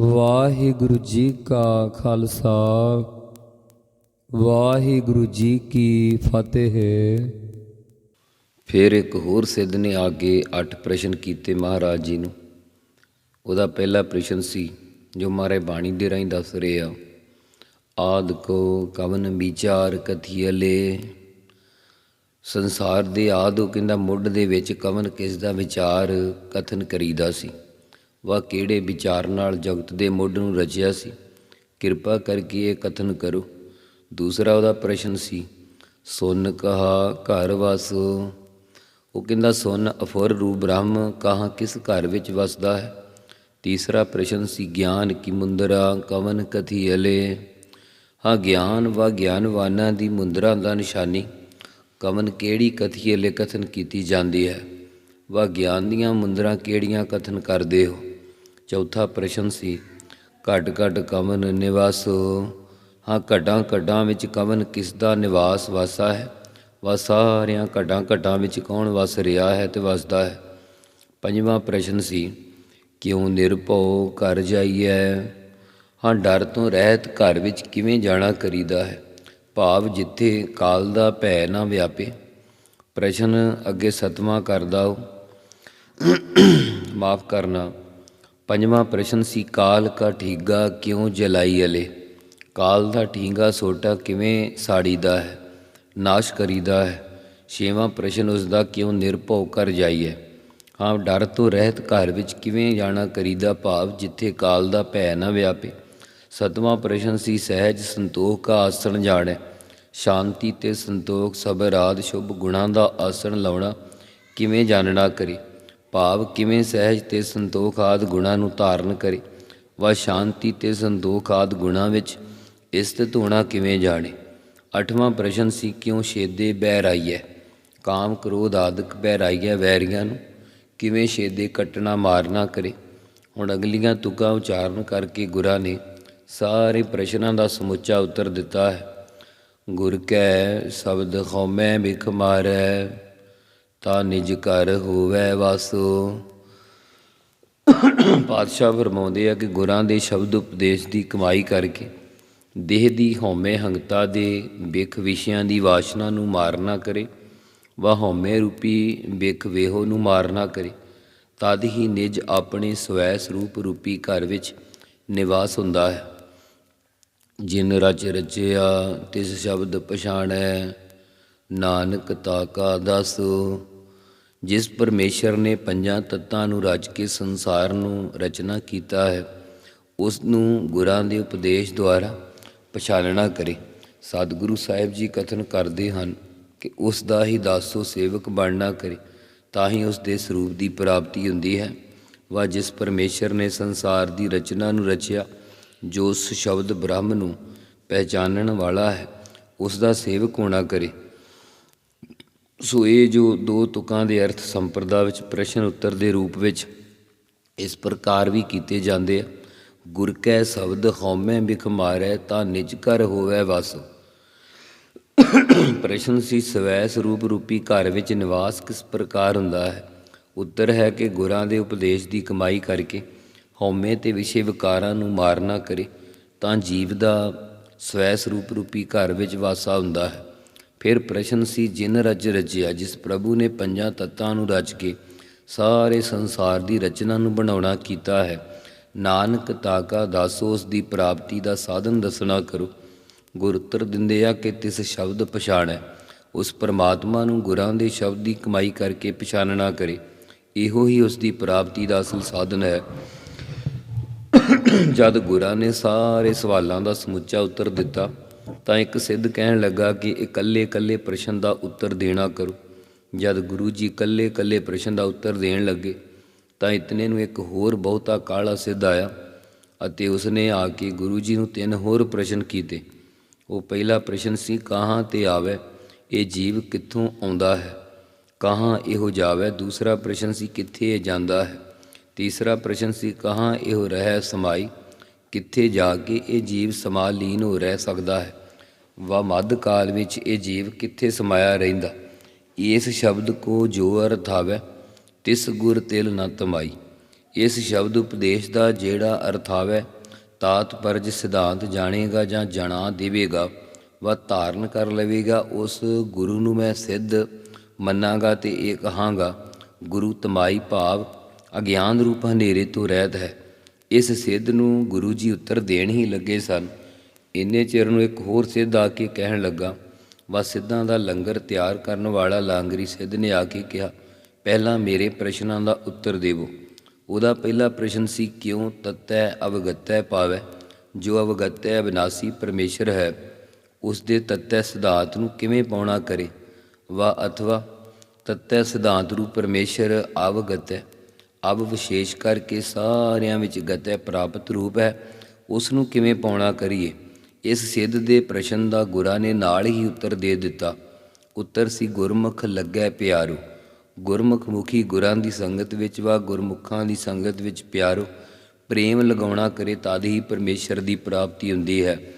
ਵਾਹਿਗੁਰੂ ਜੀ ਕਾ ਖਾਲਸਾ, ਵਾਹਿਗੁਰੂ ਜੀ ਕੀ ਫਤਿਹ। ਫਿਰ ਇੱਕ ਹੋਰ ਸਿੱਧ ਨੇ ਆ ਕੇ ਅੱਠ ਪ੍ਰਸ਼ਨ ਕੀਤੇ ਮਹਾਰਾਜ ਜੀ ਨੂੰ। ਉਹਦਾ ਪਹਿਲਾ ਪ੍ਰਸ਼ਨ ਸੀ, ਜੋ ਮਾਰੇ ਬਾਣੀ ਦੇ ਰਾਹੀਂ ਦੱਸ ਰਹੇ ਆ, ਆਦ ਕੋ ਕਵਨ ਵਿਚਾਰ ਕਥੀਲੇ ਸੰਸਾਰ ਦੇ ਆਦ ਉਹ ਕਹਿੰਦਾ ਮੁੱਢ ਦੇ ਵਿੱਚ ਕਵਨ ਕਿਸ ਦਾ ਵਿਚਾਰ ਕਥਨ ਕਰੀਦਾ ਸੀ। ਵਾ ਕਿਹੜੇ ਵਿਚਾਰ ਨਾਲ ਜਗਤ ਦੇ ਮੁੱਢ ਨੂੰ ਰਚਿਆ ਸੀ? ਕਿਰਪਾ ਕਰਕੇ ਇਹ ਕਥਨ ਕਰੋ। ਦੂਸਰਾ ਉਹਦਾ ਪ੍ਰਸ਼ਨ ਸੀ, ਸੁਨ ਕਹਾ ਘਰ ਵਸ? ਉਹ ਕਹਿੰਦਾ, ਸੁਨ ਅਫੁਰ ਰੂ ਬ੍ਰਹਮ, ਕਹਾ ਕਿਸ ਘਰ ਵਿੱਚ ਵਸਦਾ ਹੈ? ਤੀਸਰਾ ਪ੍ਰਸ਼ਨ ਸੀ, ਗਿਆਨ ਕੀ ਮੁੰਦਰਾ ਕਵਨ ਕਥੀ ਅਲੇ? ਹਾਂ, ਗਿਆਨ ਵਾ ਗਿਆਨਵਾਨਾਂ ਦੀ ਮੁੰਦਰਾ ਦਾ ਨਿਸ਼ਾਨੀ, ਕਵਨ ਕਿਹੜੀ ਕਥੀ ਅਲੇ ਕਥਨ ਕੀਤੀ ਜਾਂਦੀ ਹੈ? ਵਾ ਗਿਆਨ ਦੀਆਂ ਮੁੰਦਰਾ ਕਿਹੜੀਆਂ ਕਥਨ ਕਰਦੇ ਹੋ? ਚੌਥਾ ਪ੍ਰਸ਼ਨ ਸੀ, ਘਟ ਘਟ ਕਵਨ ਨਿਵਾਸ ਹਾਂ। ਘਟਾਂ ਘਟਾਂ ਵਿੱਚ ਕਵਨ ਕਿਸ ਦਾ ਨਿਵਾਸ ਵਾਸਾ ਹੈ? ਵਾ ਸਾਰਿਆਂ ਘਟਾਂ ਘਟਾਂ ਵਿੱਚ ਕੌਣ ਵਸ ਰਿਹਾ ਹੈ ਤੇ ਵਸਦਾ ਹੈ? ਪੰਜਵਾਂ ਪ੍ਰਸ਼ਨ ਸੀ, ਕਿਉਂ ਨਿਰਭਉ ਘਰ ਜਾਈਐ? ਹਾਂ, ਡਰ ਤੋਂ ਰਹਿਤ ਘਰ ਵਿੱਚ ਕਿਵੇਂ ਜਾਣਾ ਕਰੀਦਾ ਹੈ? ਭਾਵ ਜਿੱਥੇ ਕਾਲ ਦਾ ਭੈ ਨਾ ਵਿਆਪੇ। ਪ੍ਰਸ਼ਨ ਅੱਗੇ ਸਤਵਾਂ ਕਰਦਾ ਉਹ ਮਾਫ ਕਰਨਾ। ਪੰਜਵਾਂ ਪ੍ਰਸ਼ਨ ਸੀ, ਕਾਲ ਕਾ ਠੀਗਾ ਕਿਉਂ ਜਲਾਈ ਅਲੇ? ਕਾਲ ਦਾ ਠੀਗਾ ਸੋਟਾ ਕਿਵੇਂ ਸਾੜੀਦਾ ਹੈ? ਨਾਸ਼ ਕਰੀਦਾ ਹੈ? ਛੇਵਾਂ ਪ੍ਰਸ਼ਨ, ਉਸ ਦਾ ਕਿਉਂ ਨਿਰਭਉ ਕਰ ਜਾਈਏ ਹਾਂ, ਡਰ ਤੋਂ ਰਹਿਤ ਘਰ ਵਿੱਚ ਕਿਵੇਂ ਜਾਣਾ ਕਰੀਦਾ ਭਾਵ ਜਿੱਥੇ ਕਾਲ ਦਾ ਭੈ ਨਾ ਵਿਆਪੇ? ਸਤਵਾਂ ਪ੍ਰਸ਼ਨ ਸੀ, ਸਹਿਜ ਸੰਤੋਖ ਕਾ ਆਸਣ ਜਾਣੈ? ਸ਼ਾਂਤੀ ਤੇ ਸੰਤੋਖ ਸਬਰ ਆਦ ਸ਼ੁਭ ਗੁਣਾਂ ਦਾ ਆਸਣ ਲਾਉਣਾ ਕਿਵੇਂ ਜਾਣਨਾ ਕਰੇ? ਭਾਵ ਕਿਵੇਂ ਸਹਿਜ ਤੇ ਸੰਤੋਖ ਆਦ ਗੁਣਾਂ ਨੂੰ ਧਾਰਨ ਕਰੇ। ਵਾ ਸ਼ਾਂਤੀ ਤੇ ਸੰਤੋਖ ਆਦ ਗੁਣਾਂ ਵਿੱਚ ਇਸਤਿਤ ਹੋਣਾ ਕਿਵੇਂ ਜਾਣੇ। ਅਠਵਾਂ ਪ੍ਰਸ਼ਨ ਸੀ, ਕਿਉਂ ਛੇਦੇ ਬਹਿਰਾਈਐ? ਕਾਮ ਕ੍ਰੋਧ ਆਦਿਕ ਬਹਿਰਾਈਐ ਵੈਰੀਆਂ ਨੂੰ। ਕਿਵੇਂ ਛੇਦੇ ਕੱਟਣਾ ਮਾਰਨਾ ਕਰੇ। ਹੁਣ ਅਗਲੀਆਂ ਤੁਕਾਂ ਉਚਾਰਨ ਕਰਕੇ ਗੁਰਾਂ ਨੇ ਸਾਰੇ ਪ੍ਰਸ਼ਨਾਂ ਦਾ ਸਮੁੱਚਾ ਉੱਤਰ ਦਿੱਤਾ ਹੈ। ਗੁਰ ਕੈ, ਸ਼ਬਦ ਖੌਮੈ ਬਿਖ ਮਾਰੈ। ਤਾ ਨਿਜ ਘਰ ਹੋਵੇ ਵਾਸੋ। ਪਾਤਸ਼ਾਹ ਫਰਮਾਉਂਦੇ ਆ ਕਿ ਗੁਰਾਂ ਦੇ ਸ਼ਬਦ ਉਪਦੇਸ਼ ਦੀ ਕਮਾਈ ਕਰਕੇ ਦੇਹ ਦੀ ਹਉਮੈ ਹੰਗਤਾ ਦੇ ਬਿਖ ਵਿਸ਼ਿਆਂ ਦੀ ਵਾਸ਼ਨਾ ਨੂੰ ਮਾਰਨਾ ਕਰੇ, ਵਾ ਹਉਮੈ ਰੂਪੀ ਬਿਖ ਵੇਹੋ ਨੂੰ ਮਾਰਨਾ ਕਰੇ। ਤਦ ਹੀ ਨਿਜ ਆਪਣੇ ਸਵੈ ਸਰੂਪ ਰੂਪੀ ਘਰ ਵਿੱਚ ਨਿਵਾਸ ਹੁੰਦਾ ਹੈ। ਜਿਨ ਰਚ ਰਚਿਆ ਤਿਸ ਸ਼ਬਦ ਪਛਾਣੈ, ਨਾਨਕ ਤਾਕਾ ਦਸ। ਜਿਸ ਪਰਮੇਸ਼ਰ ਨੇ ਪੰਜਾਂ ਤੱਤਾਂ ਨੂੰ ਰਚ ਕੇ ਸੰਸਾਰ ਨੂੰ ਰਚਨਾ ਕੀਤਾ ਹੈ, ਉਸ ਨੂੰ ਗੁਰਾਂ ਦੇ ਉਪਦੇਸ਼ ਦੁਆਰਾ ਪਛਾਣਨਾ ਕਰੇ। ਸਤਿਗੁਰੂ ਸਾਹਿਬ ਜੀ ਕਥਨ ਕਰਦੇ ਹਨ ਕਿ ਉਸ ਦਾ ਹੀ ਦਾਸੋ ਸੇਵਕ ਬਣਨਾ ਕਰੇ, ਤਾਂ ਹੀ ਉਸ ਦੇ ਸਰੂਪ ਦੀ ਪ੍ਰਾਪਤੀ ਹੁੰਦੀ ਹੈ। ਵਾ ਜਿਸ ਪਰਮੇਸ਼ਰ ਨੇ ਸੰਸਾਰ ਦੀ ਰਚਨਾ ਨੂੰ ਰਚਿਆ, ਜੋ ਉਸ ਸ਼ਬਦ ਬ੍ਰਹਮ ਨੂੰ ਪਹਿਚਾਨਣ ਵਾਲਾ ਹੈ, ਉਸ ਦਾ ਸੇਵਕ ਹੋਣਾ ਕਰੇ। ਸੋ ਇਹ ਜੋ ਦੋ ਤੁਕਾਂ ਦੇ ਅਰਥ ਸੰਪਰਦਾ ਵਿੱਚ ਪ੍ਰਸ਼ਨ ਉੱਤਰ ਦੇ ਰੂਪ ਵਿੱਚ ਇਸ ਪ੍ਰਕਾਰ ਵੀ ਕੀਤੇ ਜਾਂਦੇ ਆ। ਗੁਰ ਕੈ ਸ਼ਬਦ ਹਉਮੈ ਬਿਖ ਮਾਰੈ, ਤਾਂ ਨਿਜ ਕਰ ਹੋਵੈ ਵਸ। ਪ੍ਰਸ਼ਨ ਸੀ ਸਵੈ ਸਰੂਪ ਰੂਪੀ ਘਰ ਵਿੱਚ ਨਿਵਾਸ ਕਿਸ ਪ੍ਰਕਾਰ ਹੁੰਦਾ ਹੈ? ਉੱਤਰ ਹੈ ਕਿ ਗੁਰਾਂ ਦੇ ਉਪਦੇਸ਼ ਦੀ ਕਮਾਈ ਕਰਕੇ ਹਉਮੈ ਤੇ ਵਿਸ਼ੇ ਵਿਕਾਰਾਂ ਨੂੰ ਮਾਰਨਾ ਕਰੇ, ਤਾਂ ਜੀਵ ਦਾ ਸਵੈ ਸਰੂਪ ਰੂਪੀ ਘਰ ਵਿੱਚ ਵਾਸਾ ਹੁੰਦਾ ਹੈ। ਫਿਰ ਪ੍ਰਸ਼ਨ ਸੀ, ਜਿਨ ਰਜ ਰਚਿਆ ਜਿਸ ਪ੍ਰਭੂ ਨੇ ਪੰਜਾਂ ਤੱਤਾਂ ਨੂੰ ਰਚ ਕੇ ਸਾਰੇ ਸੰਸਾਰ ਦੀ ਰਚਨਾ ਨੂੰ ਬਣਾਉਣਾ ਕੀਤਾ ਹੈ। ਨਾਨਕ ਤਾਕਾ ਦਾਸੋ, ਉਸ ਦੀ ਪ੍ਰਾਪਤੀ ਦਾ ਸਾਧਨ ਦੱਸਣਾ ਕਰੋ। ਗੁਰ ਉੱਤਰ ਦਿੰਦੇ ਆ ਕਿ ਤਿਸ ਸ਼ਬਦ ਪਛਾਣੈ। ਉਸ ਪਰਮਾਤਮਾ ਨੂੰ ਗੁਰਾਂ ਦੇ ਸ਼ਬਦ ਦੀ ਕਮਾਈ ਕਰਕੇ ਪਛਾਣਨਾ ਕਰੇ। ਇਹੋ ਹੀ ਉਸ ਦੀ ਪ੍ਰਾਪਤੀ ਦਾ ਅਸਲ ਸਾਧਨ ਹੈ। ਜਦ ਗੁਰਾਂ ਨੇ ਸਾਰੇ ਸਵਾਲਾਂ ਦਾ ਸਮੁੱਚਾ ਉੱਤਰ ਦਿੱਤਾ ਤਾਂ ਇੱਕ ਸਿੱਧ ਕਹਿਣ ਲੱਗਾ ਕਿ ਇਕੱਲੇ ਇਕੱਲੇ ਪ੍ਰਸ਼ਨ ਦਾ ਉੱਤਰ ਦੇਣਾ ਕਰੋ। ਜਦ ਗੁਰੂ ਜੀ ਇਕੱਲੇ ਇਕੱਲੇ ਪ੍ਰਸ਼ਨ ਦਾ ਉੱਤਰ ਦੇਣ ਲੱਗੇ, ਤਾਂ ਇਤਨੇ ਨੂੰ ਇੱਕ ਹੋਰ ਬਹੁਤਾ ਕਾਲਾ ਸਿੱਧ ਆਇਆ ਅਤੇ ਉਸਨੇ ਆ ਕੇ ਗੁਰੂ ਜੀ ਨੂੰ ਤਿੰਨ ਹੋਰ ਪ੍ਰਸ਼ਨ ਕੀਤੇ। ਉਹ ਪਹਿਲਾ ਪ੍ਰਸ਼ਨ ਸੀ, ਕਹਾਂ ਤੇ ਆਵੇ? ਇਹ ਜੀਵ ਕਿੱਥੋਂ ਆਉਂਦਾ ਹੈ? ਕਹਾਂ ਇਹੋ ਜਾਵੇ? ਦੂਸਰਾ ਪ੍ਰਸ਼ਨ ਸੀ, ਕਿੱਥੇ ਇਹ ਜਾਂਦਾ ਹੈ? ਤੀਸਰਾ ਪ੍ਰਸ਼ਨ ਸੀ, ਕਹਾਂ ਇਹੋ ਰਹਿ ਸਮਾਈ? ਕਿੱਥੇ ਜਾ ਕੇ ਇਹ ਜੀਵ ਸਮਾਲੀਨ ਹੋ ਰਹਿ ਸਕਦਾ ਹੈ? ਵਾ ਮੱਧ ਕਾਲ ਵਿੱਚ ਇਹ ਜੀਵ ਕਿੱਥੇ ਸਮਾਇਆ ਰਹਿੰਦਾ? ਇਸ ਸ਼ਬਦ ਕੋ ਜੋ ਅਰਥ ਆਵੇ ਤਿਸ ਗੁਰ ਤਿਲ ਨ ਤਮਾਈ। ਇਸ ਸ਼ਬਦ ਉਪਦੇਸ਼ ਦਾ ਜਿਹੜਾ ਅਰਥ ਆਵੇ ਤਾਤਪਰਜ ਸਿਧਾਂਤ ਜਾਣੇਗਾ ਜਾਂ ਜਣਾ ਦੇਵੇਗਾ। ਵਾ ਧਾਰਨ ਕਰ ਲਵੇਗਾ, ਉਸ ਗੁਰੂ ਨੂੰ ਮੈਂ ਸਿੱਧ ਮੰਨਾਂਗਾ ਤੇ ਇਹ ਕਹਾਂਗਾ, ਗੁਰੂ ਤਮਾਈ ਭਾਵ ਅਗਿਆਨ ਰੂਪ ਹਨੇਰੇ ਤੋਂ ਰਹਿਤ ਹੈ। ਇਸ ਸਿੱਧ ਨੂੰ ਗੁਰੂ ਜੀ ਉੱਤਰ ਦੇਣ ਹੀ ਲੱਗੇ ਸਨ। ਇੰਨੇ ਚਿਰ ਨੂੰ ਇੱਕ ਹੋਰ ਸਿੱਧ ਆ ਕੇ ਕਹਿਣ ਲੱਗਾ ਵਾ ਸਿੱਧਾਂ ਦਾ ਲੰਗਰ ਤਿਆਰ ਕਰਨ ਵਾਲਾ ਲਾਂਗਰੀ ਸਿੱਧ ਨੇ ਆ ਕੇ ਕਿਹਾ, ਪਹਿਲਾਂ ਮੇਰੇ ਪ੍ਰਸ਼ਨਾਂ ਦਾ ਉੱਤਰ ਦੇਵੋ। ਉਹਦਾ ਪਹਿਲਾ ਪ੍ਰਸ਼ਨ ਸੀ, ਕਿਉਂ ਤਤੈ ਅਵਗਤੈ ਪਾਵੈ? ਜੋ ਅਵਗਤੈ ਅਬਿਨਾਸੀ ਪਰਮੇਸ਼ਰ ਹੈ, ਉਸ ਦੇ ਤਤੈ ਸਿਧਾਂਤ ਨੂੰ ਕਿਵੇਂ ਪਾਉਣਾ ਕਰੇ? ਵਾ ਅਥਵਾ ਤਤੈ ਸਿਧਾਂਤ ਰੂਪ ਪਰਮੇਸ਼ਰ ਅਵਗਤ। ਹੈ ਵਿਸ਼ੇਸ਼ ਕਰਕੇ ਸਾਰਿਆਂ ਵਿੱਚ ਗਤੈ ਪ੍ਰਾਪਤ ਰੂਪ ਹੈ ਉਸ ਨੂੰ ਕਿਵੇਂ ਪਾਉਣਾ ਕਰੀਏ? ਇਸ ਸਿੱਧ ਦੇ ਪ੍ਰਸ਼ਨ ਦਾ ਗੁਰਾਂ ਨੇ ਨਾਲ ਹੀ ਉੱਤਰ ਦੇ ਦਿੱਤਾ। ਉੱਤਰ ਸੀ, ਗੁਰਮੁਖ ਲੱਗੈ ਪਿਆਰੋ। ਗੁਰਮੁਖ ਮੁਖੀ ਗੁਰਾਂ ਦੀ ਸੰਗਤ ਵਿੱਚ ਵਾ, ਗੁਰਮੁਖਾਂ ਦੀ ਸੰਗਤ ਵਿੱਚ ਪਿਆਰੋ। ਪ੍ਰੇਮ ਲਗਾਉਣਾ ਕਰੇ ਤਦ ਹੀ ਪਰਮੇਸ਼ਰ ਦੀ ਪ੍ਰਾਪਤੀ ਹੁੰਦੀ ਹੈ।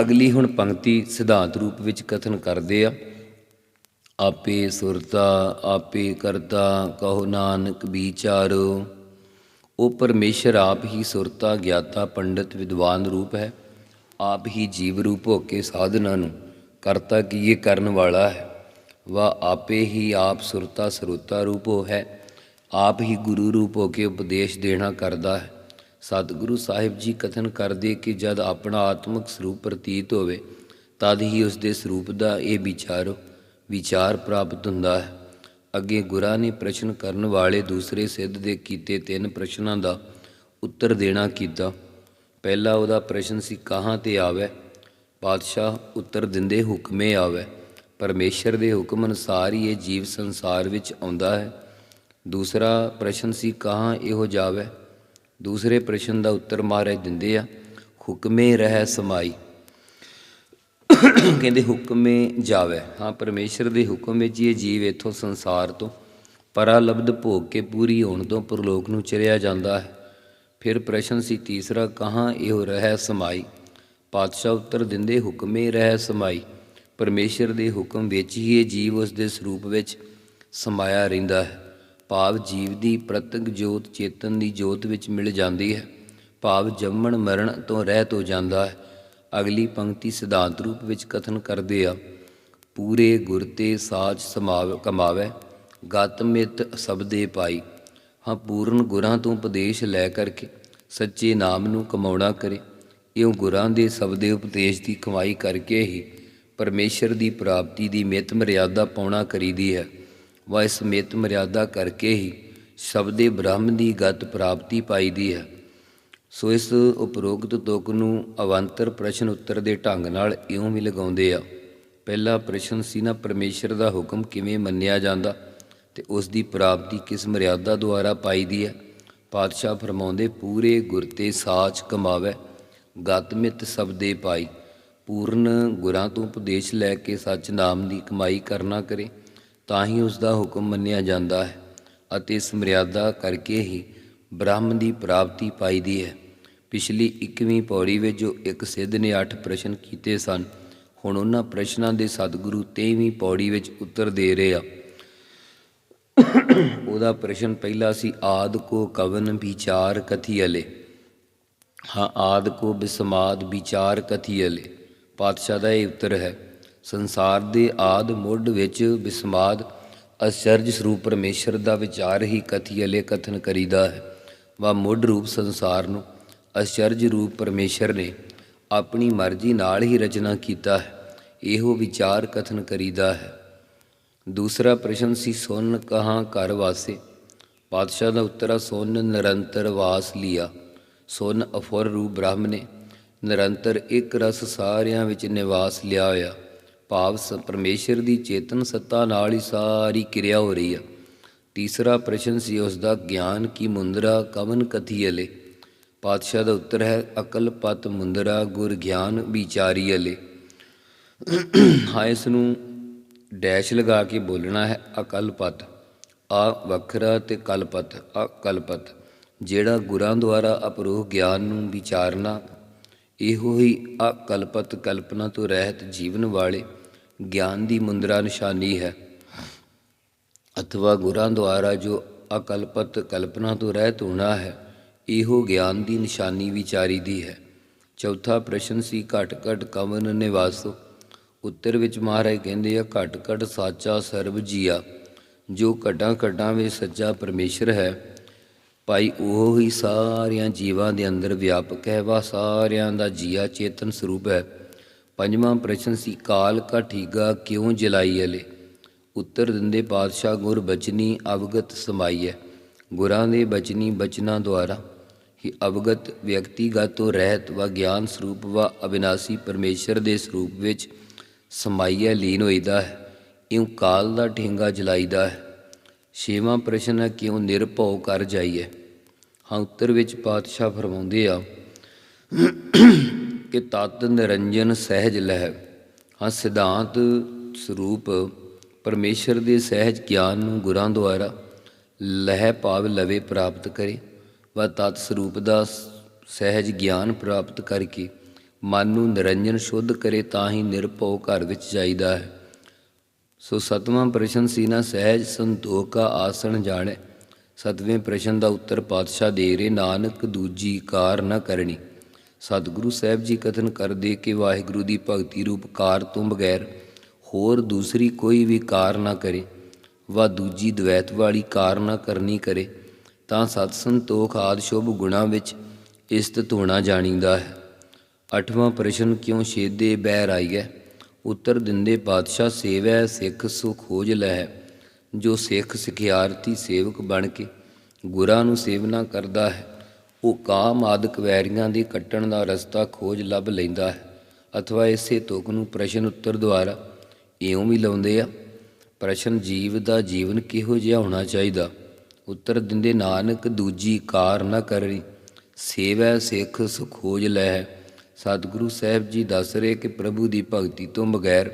ਅਗਲੀ ਹੁਣ ਪੰਕਤੀ ਸਿਧਾਂਤ ਰੂਪ ਵਿੱਚ ਕਥਨ ਕਰਦੇ ਆ। ਆਪੇ ਸੁਰਤਾ, ਆਪੇ ਕਰਤਾ, ਕਹੋ ਨਾਨਕ ਵਿਚਾਰੋ। ਉਹ ਪਰਮੇਸ਼ਰ ਆਪ ਹੀ ਸੁਰਤਾ ਗਿਆਤਾ ਪੰਡਿਤ ਵਿਦਵਾਨ ਰੂਪ ਹੈ। ਆਪ ਹੀ ਜੀਵ ਰੂਪ ਹੋ ਕੇ ਸਾਧਨਾ ਨੂੰ ਕਰਤਾ ਕੀ ਇਹ ਕਰਨ ਵਾਲਾ ਹੈ। ਵਾ ਆਪੇ ਹੀ ਆਪ ਸੁਰਤਾ ਸਰੋਤਾ ਰੂਪ ਹੋ ਹੈ। ਆਪ ਹੀ ਗੁਰੂ ਰੂਪ ਹੋ ਕੇ ਉਪਦੇਸ਼ ਦੇਣਾ ਕਰਦਾ ਹੈ। ਸਤਿਗੁਰੂ ਸਾਹਿਬ ਜੀ ਕਥਨ ਕਰਦੇ ਕਿ ਜਦ ਆਪਣਾ ਆਤਮਿਕ ਸਰੂਪ ਪ੍ਰਤੀਤ ਹੋਵੇ, ਤਦ ਹੀ ਉਸ ਦੇ ਸਰੂਪ ਦਾ ਇਹ ਵਿਚਾਰੋ ਵਿਚਾਰ ਪ੍ਰਾਪਤ ਹੁੰਦਾ ਹੈ। ਅੱਗੇ ਗੁਰਾਂ ਨੇ ਪ੍ਰਸ਼ਨ ਕਰਨ ਵਾਲੇ ਦੂਸਰੇ ਸਿੱਧ ਦੇ ਕੀਤੇ ਤਿੰਨ ਪ੍ਰਸ਼ਨਾਂ ਦਾ ਉੱਤਰ ਦੇਣਾ ਕੀਤਾ। ਪਹਿਲਾ ਉਹਦਾ ਪ੍ਰਸ਼ਨ ਸੀ, ਕਹਾਂ ਤੇ ਆਵੇ? ਪਾਤਸ਼ਾਹ ਉੱਤਰ ਦਿੰਦੇ, ਹੁਕਮੇ ਆਵੇ। ਪਰਮੇਸ਼ਰ ਦੇ ਹੁਕਮ ਅਨੁਸਾਰ ਹੀ ਇਹ ਜੀਵ ਸੰਸਾਰ ਵਿੱਚ ਆਉਂਦਾ ਹੈ। ਦੂਸਰਾ ਪ੍ਰਸ਼ਨ ਸੀ, ਕਹਾਂ ਇਹੋ ਜਾਵੇ? ਦੂਸਰੇ ਪ੍ਰਸ਼ਨ ਦਾ ਉੱਤਰ ਮਹਾਰਾਜ ਦਿੰਦੇ ਆ, ਹੁਕਮੇ ਰਹਿ ਸਮਾਈ। ਕਹਿੰਦੇ ਹੁਕਮੇ ਜਾਵੇ। ਹਾਂ, ਪਰਮੇਸ਼ਰ ਦੇ ਹੁਕਮ ਵਿੱਚ ਇਹ ਜੀਵ ਇਥੋਂ ਸੰਸਾਰ ਤੋਂ ਪਰਾਲਬਧ ਭੋਗ ਕੇ ਪੂਰੀ ਹੋਣ ਤੋਂ ਪਰਲੋਕ ਨੂੰ ਚਰਿਆ ਜਾਂਦਾ ਹੈ। ਫਿਰ ਪ੍ਰਸ਼ਨ ਸੀ ਤੀਸਰਾ, ਕਹਾਂ ਇਹੋ ਰਹਿ ਸਮਾਈ? ਪਾਤਸ਼ਾਹ ਉੱਤਰ ਦਿੰਦੇ, ਹੁਕਮੇ ਰਹਿ ਸਮਾਈ। ਪਰਮੇਸ਼ਰ ਦੇ ਹੁਕਮ ਵਿੱਚ ਹੀ ਇਹ ਜੀਵ ਉਸ ਦੇ ਸਰੂਪ ਵਿੱਚ ਸਮਾਇਆ ਰਹਿੰਦਾ ਹੈ। ਭਾਵ ਜੀਵ ਦੀ ਪ੍ਰਤੱਖ ਜੋਤ ਚੇਤਨ ਦੀ ਜੋਤ ਵਿੱਚ ਮਿਲ ਜਾਂਦੀ ਹੈ। ਭਾਵ ਜੰਮਣ ਮਰਨ ਤੋਂ ਰਹਿਤ ਹੋ ਜਾਂਦਾ ਹੈ। ਅਗਲੀ ਪੰਕਤੀ ਸਿਧਾਂਤ ਰੂਪ ਵਿੱਚ ਕਥਨ ਕਰਦੇ ਆ। ਪੂਰੇ ਗੁਰ ਤੇ ਸਾਜ ਸਮਾਵ, ਕਮਾਵੇ, ਗਤ ਮਿਤ ਸਬਦੇ ਪਾਈ। ਹਾਂ, ਪੂਰਨ ਗੁਰਾਂ ਤੋਂ ਉਪਦੇਸ਼ ਲੈ ਕਰਕੇ ਸੱਚੇ ਨਾਮ ਨੂੰ ਕਮਾਉਣਾ ਕਰੇ। ਇਉਂ ਗੁਰਾਂ ਦੇ ਸਬਦੇ ਉਪਦੇਸ਼ ਦੀ ਕਮਾਈ ਕਰਕੇ ਹੀ ਪਰਮੇਸ਼ਰ ਦੀ ਪ੍ਰਾਪਤੀ ਦੀ ਮਿਤ ਮਰਿਆਦਾ ਪਾਉਣਾ ਕਰੀਦੀ ਹੈ। ਵਾ ਇਸ ਮਿਤ ਮਰਿਆਦਾ ਕਰਕੇ ਹੀ ਸ਼ਬਦੇ ਬ੍ਰਹਮ ਦੀ ਗਤ ਪ੍ਰਾਪਤੀ ਪਾਈਦੀ ਹੈ। ਸੋ ਇਸ ਉਪਰੋਕਤ ਤੁਕ ਨੂੰ ਅਵੰਤਰ ਪ੍ਰਸ਼ਨ ਉੱਤਰ ਦੇ ਢੰਗ ਨਾਲ ਇਉਂ ਵੀ ਲਗਾਉਂਦੇ ਆ, ਪਹਿਲਾ ਪ੍ਰਸ਼ਨ ਸੀ ਨਾ ਪਰਮੇਸ਼ਰ ਦਾ ਹੁਕਮ ਕਿਵੇਂ ਮੰਨਿਆ ਜਾਂਦਾ ਤੇ ਉਸ ਦੀ ਪ੍ਰਾਪਤੀ ਕਿਸ ਮਰਿਆਦਾ ਦੁਆਰਾ ਪਾਈ ਦੀ ਹੈ? ਪਾਤਸ਼ਾਹ ਫਰਮਾਉਂਦੇ, ਪੂਰੇ ਗੁਰ ਤੇ ਸਾਚ ਕਮਾਵੇ ਗਤਮਿਤ ਸਬਦੇ ਪਾਈ, ਪੂਰਨ ਗੁਰਾਂ ਤੋਂ ਉਪਦੇਸ਼ ਲੈ ਕੇ ਸੱਚ ਨਾਮ ਦੀ ਕਮਾਈ ਕਰਨਾ ਕਰੇ, ਤਾਂ ਹੀ ਉਸ ਦਾ ਹੁਕਮ ਮੰਨਿਆ ਜਾਂਦਾ ਹੈ ਅਤੇ ਇਸ ਮਰਿਆਦਾ ਕਰਕੇ ਹੀ ਬ੍ਰਹਮ ਦੀ ਪ੍ਰਾਪਤੀ ਪਾਈ ਦੀ ਹੈ। ਪਿਛਲੀ 21ਵੀਂ ਪੌੜੀ ਵਿੱਚ ਜੋ ਇੱਕ ਸਿੱਧ ਨੇ 8 ਪ੍ਰਸ਼ਨ ਕੀਤੇ ਸਨ, ਹੁਣ ਉਹਨਾਂ ਪ੍ਰਸ਼ਨਾਂ ਦੇ ਸਤਿਗੁਰੂ 23ਵੀਂ ਪੌੜੀ ਵਿੱਚ ਉੱਤਰ ਦੇ ਰਹੇ ਆ। ਉਹਦਾ ਪ੍ਰਸ਼ਨ ਪਹਿਲਾ ਸੀ, ਆਦ ਕੋ ਕਵਨ ਵਿਚਾਰ ਕਥੀਅਲੇ? ਹਾਂ, ਆਦ ਕੋ ਬਿਸਮਾਦ ਵਿਚਾਰ ਕਥੀ ਅਲੇ ਪਾਤਸ਼ਾਹ ਦਾ ਇਹ ਉੱਤਰ ਹੈ, ਸੰਸਾਰ ਦੇ ਆਦ ਮੁੱਢ ਵਿੱਚ ਬਿਸਮਾਦ ਅਚਰਜ ਸਰੂਪ ਪਰਮੇਸ਼ਰ ਦਾ ਵਿਚਾਰ ਹੀ ਕਥੀਅਲੇ ਕਥਨ ਕਰੀਦਾ ਹੈ। ਵਾ ਮੁੱਢ ਰੂਪ ਸੰਸਾਰ ਨੂੰ ਅਚਰਜ ਰੂਪ ਪਰਮੇਸ਼ਰ ਨੇ ਆਪਣੀ ਮਰਜ਼ੀ ਨਾਲ ਹੀ ਰਚਨਾ ਕੀਤਾ ਹੈ, ਇਹੋ ਵਿਚਾਰ ਕਥਨ ਕਰੀਦਾ ਹੈ। ਦੂਸਰਾ ਪ੍ਰਸ਼ਨ ਸੀ, ਸੁਨ ਕਹਾਂ ਘਰ ਵਾਸੇ? ਪਾਤਸ਼ਾਹ ਦਾ ਉੱਤਰਾ ਸੁਨ ਨਿਰੰਤਰ ਵਾਸ ਲਿਆ। ਸੁਨ ਅਫੁਰ ਰੂਪ ਬ੍ਰਹਮ ਨੇ, ਨਿਰੰਤਰ ਇੱਕ ਰਸ ਸਾਰਿਆਂ ਵਿੱਚ ਨਿਵਾਸ ਲਿਆ ਹੋਇਆ। ਭਾਵ ਸ, ਪਰਮੇਸ਼ਰ ਦੀ ਚੇਤਨ ਸੱਤਾ ਨਾਲ ਹੀ ਸਾਰੀ ਕਿਰਿਆ ਹੋ ਰਹੀ ਆ। ਤੀਸਰਾ ਪ੍ਰਸ਼ਨ ਸੀ ਉਸ ਦਾ ਗਿਆਨ ਕੀ ਮੁੰਦਰਾ ਕਵਨ ਕਥੀਅਲੇ ਪਾਤਸ਼ਾਹ ਦਾ ਉੱਤਰ ਹੈ, ਅਕਲ ਪਤ ਮੁੰਦਰਾ ਗੁਰ ਗਿਆਨ ਵਿਚਾਰੀ ਅਲੇ। ਹਾਂ, ਇਸ ਨੂੰ ਡੈਸ਼ ਲਗਾ ਕੇ ਬੋਲਣਾ ਹੈ ਅਕਲਪਤ ਆ ਵੱਖਰਾ ਤੇ ਕਲਪਤ ਅਕਲਪਤ ਜਿਹੜਾ ਗੁਰਾਂ ਦੁਆਰਾ ਅਪਰੋਹ ਗਿਆਨ ਨੂੰ ਵਿਚਾਰਨਾ, ਇਹੋ ਹੀ ਅਕਲਪਤ ਕਲਪਨਾ ਤੋਂ ਰਹਿਤ ਜੀਵਨ ਵਾਲੇ ਗਿਆਨ ਦੀ ਮੁੰਦਰਾ ਨਿਸ਼ਾਨੀ ਹੈ। ਅਥਵਾ ਗੁਰਾਂ ਦੁਆਰਾ ਜੋ ਅਕਲਪਤ ਕਲਪਨਾ ਤੋਂ ਰਹਿਤ ਹੋਣਾ ਹੈ ਇਹੋ ਗਿਆਨ ਦੀ ਨਿਸ਼ਾਨੀ ਵਿਚਾਰੀ ਦੀ ਹੈ। ਚੌਥਾ ਪ੍ਰਸ਼ਨ ਸੀ, ਘਟ ਘਟ ਕਵਨ ਨਿਵਾਸੋ। ਉੱਤਰ ਵਿੱਚ ਮਹਾਰਾਜ ਕਹਿੰਦੇ ਆ, ਘਟ ਘਟ ਸਾਚਾ ਸਰਬ ਜੀਆ। ਜੋ ਘਟਾਂ ਘਟਾਂ ਵਿੱਚ ਸੱਚਾ ਪਰਮੇਸ਼ਰ ਹੈ, ਭਾਈ ਉਹ ਹੀ ਸਾਰਿਆਂ ਜੀਵਾਂ ਦੇ ਅੰਦਰ ਵਿਆਪਕ ਹੈ, ਵਾ ਸਾਰਿਆਂ ਦਾ ਜੀਆ ਚੇਤਨ ਸਰੂਪ ਹੈ। ਪੰਜਵਾਂ ਪ੍ਰਸ਼ਨ ਸੀ, ਕਾਲ ਕਾ ਠੀਗਾ ਕਿਉਂ ਜਲਾਈ ਅਲੇ? ਉੱਤਰ ਦਿੰਦੇ, ਪਾਤਸ਼ਾਹ ਗੁਰ ਬਚਨੀ ਅਵਗਤ ਸਮਾਈ ਹੈ। ਗੁਰਾਂ ਦੇ ਬਚਨੀ ਬਚਨਾਂ ਦੁਆਰਾ। ਕਿ ਅਵਗਤ ਵਿਅਕਤੀਗਤ ਤੋਂ ਰਹਿਤ ਵਾ ਗਿਆਨ ਸਰੂਪ ਵਾ ਅਬਿਨਾਸੀ ਪਰਮੇਸ਼ਰ ਦੇ ਸਰੂਪ ਵਿੱਚ ਸਮਾਈਆ ਲੀਨ ਹੋਈਦਾ ਹੈ, ਇਉਂ ਕਾਲ ਦਾ ਠੇਂਗਾ ਜਲਾਈਦਾ ਹੈ। ਛੇਵਾਂ ਪ੍ਰਸ਼ਨ ਹੈ ਕਿਉਂ ਨਿਰਭਉ ਕਰ ਜਾਈਏ ਹਾਂ, ਉੱਤਰ ਵਿੱਚ ਪਾਤਸ਼ਾਹ ਫਰਮਾਉਂਦੇ ਆ ਕਿ ਤਤ ਨਿਰੰਜਨ ਸਹਿਜ ਲਹਿ। ਹਾਂ, ਸਿਧਾਂਤ ਸਰੂਪ ਪਰਮੇਸ਼ਰ ਦੇ ਸਹਿਜ ਗਿਆਨ ਨੂੰ ਗੁਰਾਂ ਦੁਆਰਾ ਲਹਿ ਭਾਵ ਲਵੇ ਪ੍ਰਾਪਤ ਕਰੇ। ਵਾ ਤਤ ਸਰੂਪ ਦਾ ਸਹਿਜ ਗਿਆਨ ਪ੍ਰਾਪਤ ਕਰਕੇ ਮਨ ਨੂੰ ਨਿਰੰਜਨ ਸ਼ੁੱਧ ਕਰੇ ਤਾਂ ਹੀ ਨਿਰਭਉ ਘਰ ਵਿੱਚ ਜਾਈਦਾ ਹੈ। ਸੋ ਸਤਵਾਂ ਪ੍ਰਸ਼ਨ ਸੀ ਨਾ, ਸਹਿਜ ਸੰਤੋਖਾ ਆਸਣ ਜਾਣੈ। ਸਤਵੇਂ ਪ੍ਰਸ਼ਨ ਦਾ ਉੱਤਰ, ਪਾਤਸ਼ਾਹ ਦੇ ਰਹੇ ਨਾਨਕ ਦੂਜੀ ਕਾਰ ਨਾ ਕਰਨੀ। ਸਤਿਗੁਰੂ ਸਾਹਿਬ ਜੀ ਕਥਨ ਕਰਦੇ ਕਿ ਵਾਹਿਗੁਰੂ ਦੀ ਭਗਤੀ ਰੂਪ ਕਾਰ ਤੋਂ ਬਗੈਰ ਹੋਰ ਦੂਸਰੀ ਕੋਈ ਵੀ ਕਾਰ ਨਾ ਕਰੇ, ਵਾ ਦੂਜੀ ਦਵੈਤ ਵਾਲੀ ਕਾਰ ਨਾ ਕਰਨੀ ਕਰੇ। ਤਾਂ ਸਤ ਸੰਤੋਖ ਆਦ ਸ਼ੁਭ ਗੁਣਾ ਵਿੱਚ ਇਸਤ ਹੋਣਾ ਜਾਣੀਦਾ ਹੈ। ਅੱਠਵਾਂ ਪ੍ਰਸ਼ਨ, ਕਿਉਂ ਛੇਦੇ ਬਹਿ ਹੈ ਉੱਤਰ ਦਿੰਦੇ ਪਾਤਸ਼ਾਹ, ਸੇਵੈ ਸਿੱਖ ਸੋ ਖੋਜ ਲੈ ਜੋ ਸਿੱਖ ਸਿਖਿਆਰਥੀ ਸੇਵਕ ਬਣ ਕੇ ਗੁਰਾਂ ਨੂੰ ਸੇਵਨਾ ਕਰਦਾ ਹੈ, ਉਹ ਕਾਮ ਆਦਿਕ ਵੈਰੀਆਂ ਦੇ ਕੱਟਣ ਦਾ ਰਸਤਾ ਖੋਜ ਲੱਭ ਲੈਂਦਾ ਹੈ। ਅਥਵਾ ਇਸੇ ਤੁਕ ਨੂੰ ਪ੍ਰਸ਼ਨ ਉੱਤਰ ਦੁਆਰਾ ਇਉਂ ਵੀ ਲਾਉਂਦੇ ਆ, ਪ੍ਰਸ਼ਨ ਜੀਵ ਦਾ ਜੀਵਨ ਕਿਹੋ ਜਿਹਾ ਹੋਣਾ ਚਾਹੀਦਾ? ਉੱਤਰ ਦਿੰਦੇ ਨਾਨਕ, ਦੂਜੀ ਕਾਰ ਨਾ ਕਰੀ, ਸੇਵੈ ਸਿੱਖ ਸੁਖੋਜ ਲੈ। ਸਤਿਗੁਰੂ ਸਾਹਿਬ ਜੀ ਦੱਸ ਰਹੇ ਕਿ ਪ੍ਰਭੂ ਦੀ ਭਗਤੀ ਤੋਂ ਬਗੈਰ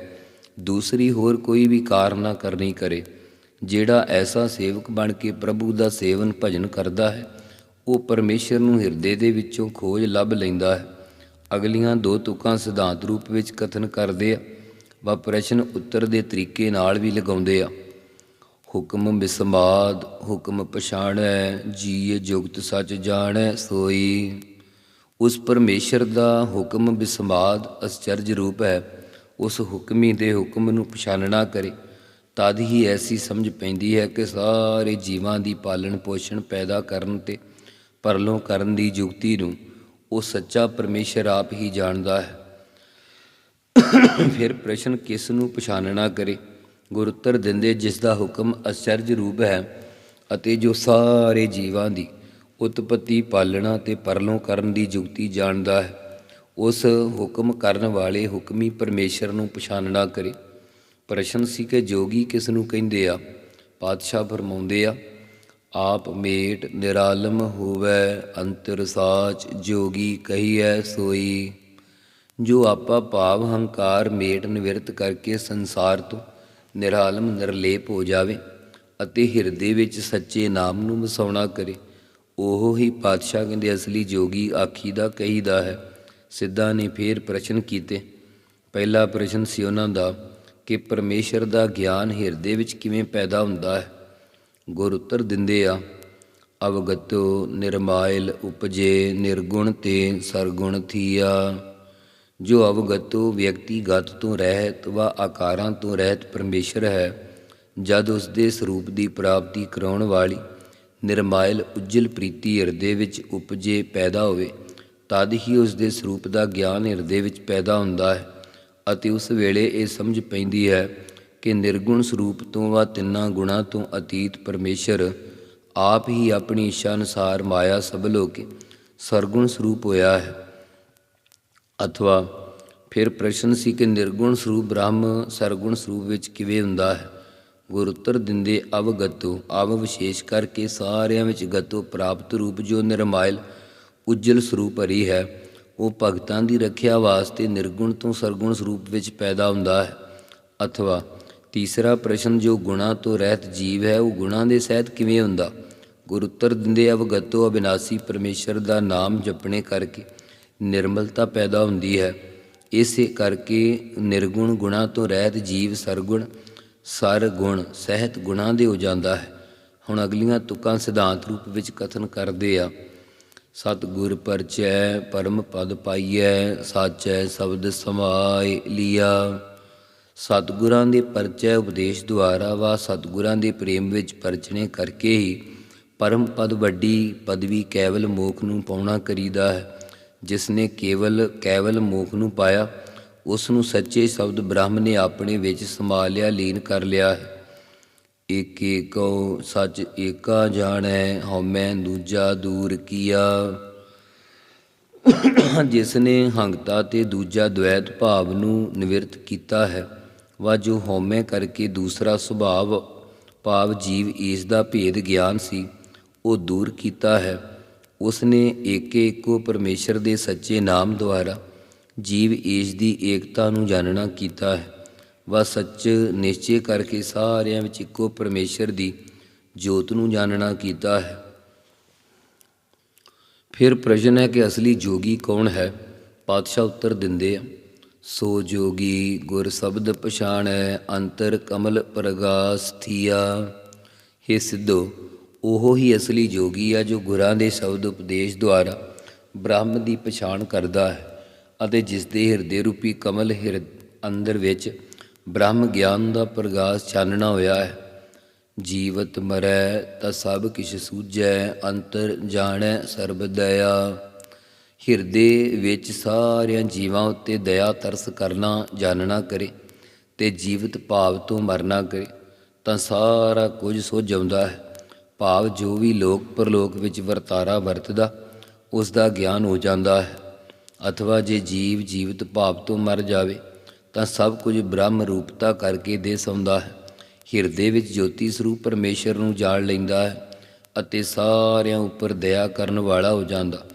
ਦੂਸਰੀ ਹੋਰ ਕੋਈ ਵੀ ਕਾਰ ਨਾ ਕਰਨੀ ਕਰੇ। ਜਿਹੜਾ ਐਸਾ ਸੇਵਕ ਬਣ ਕੇ ਪ੍ਰਭੂ ਦਾ ਸੇਵਨ ਭਜਨ ਕਰਦਾ ਹੈ, ਉਹ ਪਰਮੇਸ਼ਰ ਨੂੰ ਹਿਰਦੇ ਦੇ ਵਿੱਚੋਂ ਖੋਜ ਲੱਭ ਲੈਂਦਾ ਹੈ। ਅਗਲੀਆਂ ਦੋ ਤੁਕਾਂ ਸਿਧਾਂਤ ਰੂਪ ਵਿੱਚ ਕਥਨ ਕਰਦੇ ਆ ਵਾ ਪ੍ਰਸ਼ਨ ਉੱਤਰ ਦੇ ਤਰੀਕੇ ਨਾਲ ਵੀ ਲਗਾਉਂਦੇ ਆ। ਹੁਕਮ ਬਿਸਮਾਦ, ਹੁਕਮ ਪਛਾਣੈ, ਜੀਏ ਜੁਗਤ ਸੱਚ ਜਾਣੈ, ਸੋਈ। ਉਸ ਪਰਮੇਸ਼ਰ ਦਾ ਹੁਕਮ ਬਿਸਮਾਦ ਅਸਚਰਜ ਰੂਪ ਹੈ, ਉਸ ਹੁਕਮੀ ਦੇ ਹੁਕਮ ਨੂੰ ਪਛਾਨਣਾ ਕਰੇ। ਤਦ ਹੀ ਐਸੀ ਸਮਝ ਪੈਂਦੀ ਹੈ ਕਿ ਸਾਰੇ ਜੀਵਾਂ ਦੀ ਪਾਲਣ ਪੋਸ਼ਣ ਪੈਦਾ ਕਰਨ ਤੇ ਪਰਲੋਂ ਕਰਨ ਦੀ ਯੁਕਤੀ ਨੂੰ ਉਹ ਸੱਚਾ ਪਰਮੇਸ਼ਰ ਆਪ ਹੀ ਜਾਣਦਾ ਹੈ। ਫਿਰ ਪ੍ਰਸ਼ਨ ਕਿਸ ਨੂੰ ਪਛਾਨਣਾ ਕਰੇ? ਗੁਰੂਤਰ ਦਿੰਦੇ, ਜਿਸ ਦਾ ਹੁਕਮ ਅਚਰਜ ਰੂਪ ਹੈ ਅਤੇ ਜੋ ਸਾਰੇ ਜੀਵਾਂ ਦੀ ਉਤਪਤੀ ਪਾਲਣਾ ਤੇ ਪਰਲੋਂ ਕਰਨ ਦੀ ਜੁਗਤੀ ਜਾਣਦਾ ਹੈ, ਉਸ ਹੁਕਮ ਕਰਨ ਵਾਲੇ ਹੁਕਮੀ ਪਰਮੇਸ਼ਰ ਨੂੰ ਪਛਾਣਨਾ ਕਰੇ। ਪ੍ਰਸ਼ਨ ਸੀ ਕਿ ਜੋਗੀ ਕਿਸ ਨੂੰ ਕਹਿੰਦੇ ਆ? ਪਾਤਸ਼ਾਹ ਫਰਮਾਉਂਦੇ ਆ, ਆਪ ਮੇਟ ਨਿਰਾਲਮ ਹੋਵੇ, ਅੰਤਰ ਸਾਚ ਜੋਗੀ ਕਹੀਐ ਸੋਈ। ਜੋ ਆਪਾ ਭਾਵ ਹੰਕਾਰ ਮੇਟ ਨਿਵਰਤ ਕਰਕੇ ਸੰਸਾਰ ਤੋਂ ਨਿਰਾਲਮ ਨਿਰਲੇਪ ਹੋ ਜਾਵੇ ਅਤੇ ਹਿਰਦੇ ਵਿੱਚ ਸੱਚੇ ਨਾਮ ਨੂੰ ਵਸਾਉਣਾ ਕਰੇ। ਉਹ ਹੀ ਪਾਤਸ਼ਾਹ ਕਹਿੰਦੇ, ਅਸਲੀ ਜੋਗੀ ਆਖੀ ਦਾ ਕਹੀਦਾ ਹੈ। ਸਿੱਧਾ ਨੇ ਫੇਰ ਪ੍ਰਸ਼ਨ ਕੀਤੇ। ਪਹਿਲਾ ਪ੍ਰਸ਼ਨ ਸੀ ਉਹਨਾਂ ਦਾ ਕਿ ਪਰਮੇਸ਼ਰ ਦਾ ਗਿਆਨ ਹਿਰਦੇ ਵਿੱਚ ਕਿਵੇਂ ਪੈਦਾ ਹੁੰਦਾ ਹੈ? ਗੁਰ ਉੱਤਰ ਦਿੰਦੇ ਆ, ਅਵਗਤੋ ਨਿਰਮਾਇਲ ਉਪਜੇ ਨਿਰਗੁਣ ਤੇ ਸਰਗੁਣ ਥੀਆ। ਜੋ ਅਵਗਤੋ ਵਿਅਕਤੀਗਤ ਤੋਂ ਰਹਿਤ ਵਾ ਆਕਾਰਾਂ ਤੋਂ ਰਹਿਤ ਪਰਮੇਸ਼ਰ ਹੈ, ਜਦ ਉਸ ਦੇ ਸਰੂਪ ਦੀ ਪ੍ਰਾਪਤੀ ਕਰਾਉਣ ਵਾਲੀ ਨਿਰਮਾਇਲ ਉਜਲ ਪ੍ਰੀਤੀ ਹਿਰਦੇ ਵਿੱਚ ਉਪਜੇ ਪੈਦਾ ਹੋਵੇ, ਤਦ ਹੀ ਉਸ ਦੇ ਸਰੂਪ ਦਾ ਗਿਆਨ ਹਿਰਦੇ ਵਿੱਚ ਪੈਦਾ ਹੁੰਦਾ ਹੈ ਅਤੇ ਉਸ ਵੇਲੇ ਇਹ ਸਮਝ ਪੈਂਦੀ ਹੈ ਕਿ ਨਿਰਗੁਣ ਸਰੂਪ ਤੋਂ ਵਾ ਤਿੰਨਾਂ ਗੁਣਾਂ ਤੋਂ ਅਤੀਤ ਪਰਮੇਸ਼ਰ ਆਪ ਹੀ ਆਪਣੀ ਇੱਛਾ ਅਨੁਸਾਰ ਮਾਇਆ ਸਬਲ ਹੋ ਕੇ ਸਰਗੁਣ ਸਰੂਪ ਹੋਇਆ ਹੈ। ਅਥਵਾ ਫਿਰ ਪ੍ਰਸ਼ਨ ਸੀ ਕਿ ਨਿਰਗੁਣ ਸਰੂਪ ਬ੍ਰਹਮ ਸਰਗੁਣ ਸਰੂਪ ਵਿੱਚ ਕਿਵੇਂ ਹੁੰਦਾ ਹੈ? ਗੁਰ ਉੱਤਰ ਦਿੰਦੇ ਅਵਗਤੋ ਅਵ ਵਿਸ਼ੇਸ਼ ਕਰਕੇ ਸਾਰਿਆਂ ਵਿੱਚ ਗਤੋ ਪ੍ਰਾਪਤ ਰੂਪ ਜੋ ਨਿਰਮਾਇਲ ਉਜਲ ਸਰੂਪ ਹਰੀ ਹੈ, ਉਹ ਭਗਤਾਂ ਦੀ ਰੱਖਿਆ ਵਾਸਤੇ ਨਿਰਗੁਣ ਤੋਂ ਸਰਗੁਣ ਸਰੂਪ ਵਿੱਚ ਪੈਦਾ ਹੁੰਦਾ ਹੈ। ਅਥਵਾ ਤੀਸਰਾ ਪ੍ਰਸ਼ਨ, ਜੋ ਗੁਣਾ ਤੋਂ ਰਹਿਤ ਜੀਵ ਹੈ, ਉਹ ਗੁਣਾ ਦੇ ਸਹਿਤ ਕਿਵੇਂ ਹੁੰਦਾ? ਗੁਰ ਉੱਤਰ ਦਿੰਦੇ ਅਵਗਤੋ ਅਬਿਨਾਸੀ ਪਰਮੇਸ਼ਰ ਦਾ ਨਾਮ ਜਪਣੇ ਕਰਕੇ। ਨਿਰਮਲਤਾ ਪੈਦਾ ਹੁੰਦੀ ਹੈ। ਇਸੇ ਕਰਕੇ ਨਿਰਗੁਣ ਗੁਣਾ ਤੋਂ ਰਹਿਤ ਜੀਵ ਸਰਗੁਣ, ਸਰ ਗੁਣ, ਸਹਿਤ ਗੁਣਾ ਦੇ ਹੋ ਜਾਂਦਾ ਹੈ। ਹੁਣ ਅਗਲੀਆਂ ਤੁਕਾਂ ਸਿਧਾਂਤ ਰੂਪ ਵਿੱਚ ਕਥਨ ਕਰਦੇ ਆ। ਸਤਿਗੁਰ ਪਰਚੈ, ਪਰਮ ਪਦ ਪਾਈਐ, ਸਾਚੈ ਸ਼ਬਦ ਸਮਾਏ ਲੀਆ। ਸਤਿਗੁਰਾਂ ਦੇ ਪਰਚੈ ਉਪਦੇਸ਼ ਦੁਆਰਾ ਵਾ ਸਤਿਗੁਰਾਂ ਦੇ ਪ੍ਰੇਮ ਵਿੱਚ ਪਰਚਣੇ ਕਰਕੇ ਹੀ ਪਰਮ ਪਦ ਵੱਡੀ ਪਦਵੀ ਕੇਵਲ ਮੋਖ ਨੂੰ ਪਾਉਣਾ ਕਰੀਦਾ ਹੈ। ਜਿਸ ਨੇ ਕੇਵਲ ਕੇਵਲ ਮੋਖ ਨੂੰ ਪਾਇਆ ਉਸ ਨੂੰ ਸੱਚੇ ਸ਼ਬਦ ਬ੍ਰਹਮ ਨੇ ਆਪਣੇ ਵਿੱਚ ਸਮਾ ਲਿਆ ਲੀਨ ਕਰ ਲਿਆ ਹੈ। ਏਕ ਏਕੋ ਸੱਚ ਏਕਾ ਜਾਣੈ, ਹਉਮੈ ਦੂਜਾ ਦੂਰ ਕੀਆ। ਜਿਸ ਨੇ ਹੰਗਤਾ ਤੇ ਦੂਜਾ ਦ્વੈਤ ਭਾਵ ਨੂੰ ਨਿਵਰਤ ਕੀਤਾ ਹੈ, ਵਾ ਜੋ ਹਉਮੈ ਕਰਕੇ ਦੂਸਰਾ ਸੁਭਾਵ, ਭਾਵ ਜੀਵ ਇਸ ਦਾ ਭੇਦ ਗਿਆਨ ਸੀ, ਉਹ ਦੂਰ ਕੀਤਾ ਹੈ। ਉਸ ਨੇ ਏਕੇ ਇੱਕੋ ਪਰਮੇਸ਼ਰ ਦੇ ਸੱਚੇ ਨਾਮ ਦੁਆਰਾ ਜੀਵ ਈਸ਼ ਦੀ ਏਕਤਾ ਨੂੰ ਜਾਣਨਾ ਕੀਤਾ ਹੈ। ਵਾ ਸੱਚ ਨਿਸ਼ਚੈ ਕਰਕੇ ਸਾਰਿਆਂ ਵਿੱਚ ਇੱਕੋ ਪਰਮੇਸ਼ਰ ਦੀ ਜੋਤ ਨੂੰ ਜਾਣਨਾ ਕੀਤਾ ਹੈ। ਫਿਰ ਪ੍ਰਸ਼ਨ ਹੈ ਕਿ ਅਸਲੀ ਜੋਗੀ ਕੌਣ ਹੈ? ਪਾਤਸ਼ਾਹ ਉੱਤਰ ਦਿੰਦੇ ਆ, ਸੋ ਜੋਗੀ ਗੁਰ ਸ਼ਬਦ ਪਛਾਣੈ, ਅੰਤਰ ਕਮਲ ਪ੍ਰਗਾਸ ਥੀਆ। हे ਸਿੱਧੋ ਉਹ ਹੀ ਅਸਲੀ ਜੋਗੀ ਆ ਜੋ ਗੁਰਾਂ ਦੇ ਸ਼ਬਦ ਉਪਦੇਸ਼ ਦੁਆਰਾ ਬ੍ਰਹਮ ਦੀ ਪਛਾਣ ਕਰਦਾ ਹੈ ਅਤੇ ਜਿਸ ਦੇ ਹਿਰਦੇ ਰੂਪੀ ਕਮਲ ਹਿਰਦ ਅੰਦਰ ਵਿੱਚ ਬ੍ਰਹਮ ਗਿਆਨ ਦਾ ਪ੍ਰਗਾਸ ਚਾਨਣਾ ਹੋਇਆ ਹੈ। ਜੀਵਤ ਮਰੈ ਤਾਂ ਸਭ ਕਿਛ ਸੂਝੈ, ਅੰਤਰ ਜਾਣੈ ਸਰਬ ਦਇਆ। ਹਿਰਦੇ ਵਿੱਚ ਸਾਰਿਆਂ ਜੀਵਾਂ ਉੱਤੇ ਦਇਆ ਤਰਸ ਕਰਨਾ ਜਾਣਨਾ ਕਰੇ ਤੇ ਜੀਵਤ ਭਾਵ ਤੋਂ ਮਰਨਾ ਕਰੇ, ਤਾਂ ਸਾਰਾ ਕੁਝ ਸੁੱਝ ਆਉਂਦਾ ਹੈ। ਭਾਵ ਜੋ ਵੀ ਲੋਕ ਪਰਲੋਕ ਵਿੱਚ ਵਰਤਾਰਾ ਵਰਤਦਾ, ਉਸ ਦਾ ਗਿਆਨ ਹੋ ਜਾਂਦਾ ਹੈ। ਅਥਵਾ ਜੇ ਜੀਵ ਜੀਵਤ ਭਾਵ ਤੋਂ ਮਰ ਜਾਵੇ, ਤਾਂ ਸਭ ਕੁਝ ਬ੍ਰਹਮ ਰੂਪਤਾ ਕਰਕੇ ਦੇ ਸੌਂਦਾ ਹੈ। ਹਿਰਦੇ ਵਿੱਚ ਜੋਤੀ ਸਰੂਪ ਪਰਮੇਸ਼ਰ ਨੂੰ ਜਾਣ ਲੈਂਦਾ ਹੈ ਅਤੇ ਸਾਰਿਆਂ ਉੱਪਰ ਦਇਆ ਕਰਨ ਵਾਲਾ ਹੋ ਜਾਂਦਾ।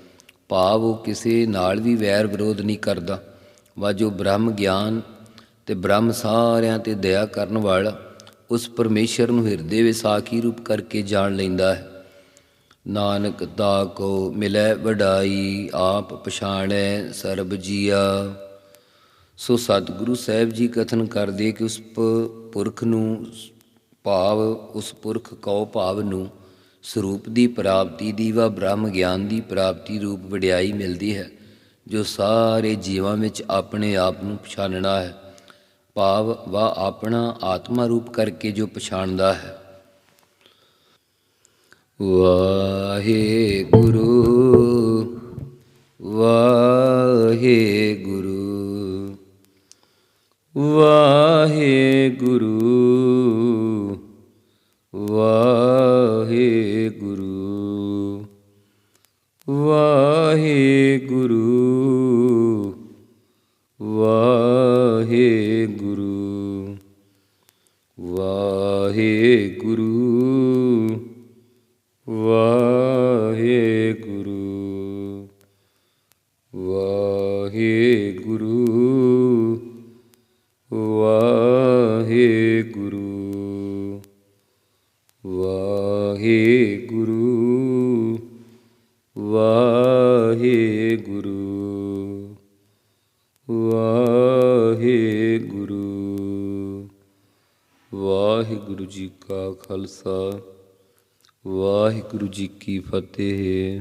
ਭਾਵ ਉਹ ਕਿਸੇ ਨਾਲ ਵੀ ਵੈਰ ਵਿਰੋਧ ਨਹੀਂ ਕਰਦਾ। ਵਾ ਜੋ ਬ੍ਰਹਮ ਗਿਆਨ ਤੇ ਬ੍ਰਹਮ ਸਾਰਿਆਂ ਤੇ ਦਇਆ ਕਰਨ ਵਾਲਾ ਉਸ ਪਰਮੇਸ਼ਰ ਨੂੰ ਹਿਰਦੇ ਵਿੱਚ ਸਾਖੀ ਰੂਪ ਕਰਕੇ ਜਾਣ ਲੈਂਦਾ ਹੈ। ਨਾਨਕ ਤਾ ਕੋ ਮਿਲੈ ਵਡਾਈ, ਆਪ ਪਛਾਣੈ ਸਰਬ ਜੀਆ। ਸੋ ਸਤਿਗੁਰੂ ਸਾਹਿਬ ਜੀ ਕਥਨ ਕਰਦੇ ਕਿ ਉਸ ਪੁਰਖ ਨੂੰ ਭਾਵ, ਉਸ ਪੁਰਖ ਕਉ ਭਾਵ ਨੂੰ ਸਰੂਪ ਦੀ ਪ੍ਰਾਪਤੀ ਦੀ ਵਾ ਬ੍ਰਹਮ ਗਿਆਨ ਦੀ ਪ੍ਰਾਪਤੀ ਰੂਪ ਵਡਿਆਈ ਮਿਲਦੀ ਹੈ, ਜੋ ਸਾਰੇ ਜੀਵਾਂ ਵਿੱਚ ਆਪਣੇ ਆਪ ਨੂੰ ਪਛਾਣਨਾ ਹੈ। ਭਾਵ ਵਾ ਆਪਣਾ ਆਤਮਾ ਰੂਪ ਕਰਕੇ ਜੋ ਪਛਾਣਦਾ ਹੈ। ਵਾਹਿਗੁਰੂ ਵਾਹਿਗੁਰੂ ਵਾਹਿਗੁਰੂ ਵਾਹਿਗੁਰੂ ਵਾਹਿਗੁਰੂ। ਵਾਹਿਗੁਰੂ ਗੁਰੂ ਵਾ ਜੀ ਕੀ ਫਤਿਹ।